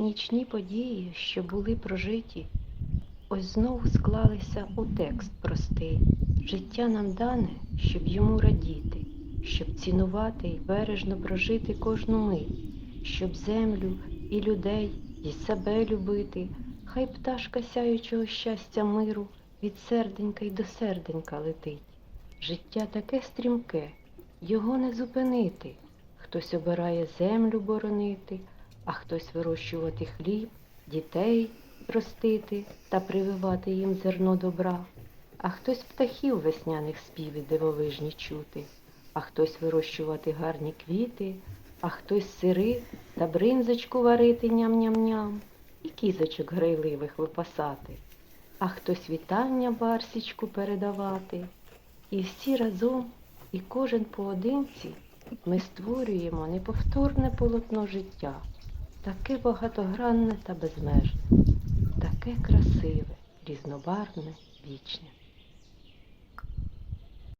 Нічні події, що були прожиті, ось знову склалися у текст простий. Життя нам дане, щоб йому радіти, щоб цінувати і бережно прожити кожну мить, щоб землю і людей, і себе любити. Хай пташка сяючого щастя миру від серденька й до серденька летить. Життя таке стрімке, його не зупинити. Хтось обирає землю боронити, а хтось вирощувати хліб, дітей ростити та прививати їм зерно добра, а хтось птахів весняних співів дивовижні чути, а хтось вирощувати гарні квіти, а хтось сири та бринзочку варити ням-ням-ням, і кізочок грайливих випасати, а хтось вітання барсічку передавати. І всі разом, і кожен поодинці ми створюємо неповторне полотно життя, таке багатогранне та безмежне, таке красиве, різнобарвне, вічне.